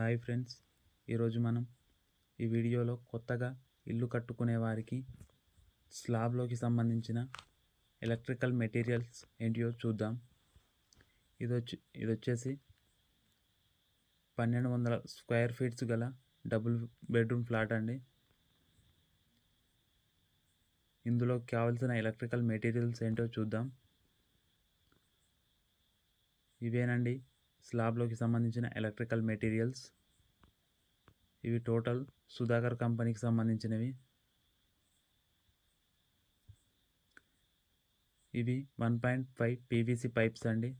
Hi friends ఈరోజు మనం ఈ వీడియోలో కొత్తగా ఇల్లు కట్టుకునే వారికి స్లాబ్లోకి సంబంధించిన ఎలక్ట్రికల్ మెటీరియల్స్ ఏంటియో చూద్దాం. ఇది వచ్చి ఇది వచ్చేసి పన్నెండు వందల స్క్వేర్ ఫీట్స్ గల డబుల్ బెడ్రూమ్ ఫ్లాట్ అండి. ఇందులో కావాల్సిన ఎలక్ట్రికల్ మెటీరియల్స్ ఏంటో చూద్దాం. ఇవేనండి స్లాబ్లోకి సంబంధించిన ఎలక్ట్రికల్ మెటీరియల్స్. ఇవి టోటల్ సుధాకర్ కంపెనీకి సంబంధించినవి. ఇవి one point five PVC pipes అండి.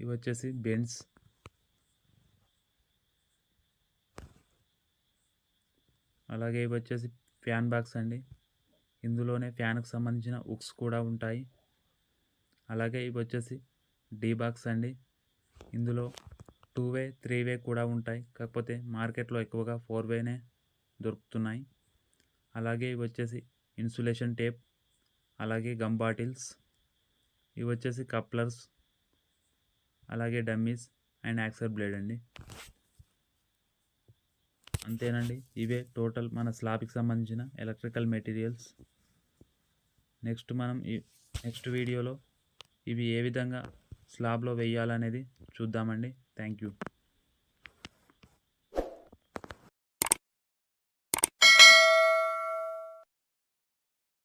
ఇవి వచ్చేసి బెండ్స్. అలాగే ఇవి వచ్చేసి ఫ్యాన్ బాక్స్ అండి. ఇందులోనే ఫ్యాన్కి సంబంధించిన ఉక్స్ కూడా ఉంటాయి. అలాగే ఇవి వచ్చేసి డీ బాక్స్ అండి. ఇందులో టూ వే త్రీ వే కూడా ఉంటాయి. కాకపోతే మార్కెట్లో ఎక్కువగా ఫోర్ వేనే దొరుకుతున్నాయి. అలాగే ఇవి వచ్చేసి ఇన్సులేషన్ టేప్ అలాగే గమ్ బాటిల్స్ ఇవి వచ్చేసి కప్లర్స్ అలాగే డమ్మీస్ అండ్ యాక్సర్ బ్లేడ్ అండి. అంతేనండి. ఇవే టోటల్ మన స్లాబ్కి సంబంధించిన ఎలక్ట్రికల్ మెటీరియల్స్. నెక్స్ట్ మనం ఈ నెక్స్ట్ వీడియోలో ఇవి ఏ విధంగా స్లాబ్లో వేయాలనేది చూద్దామండి. Thank you.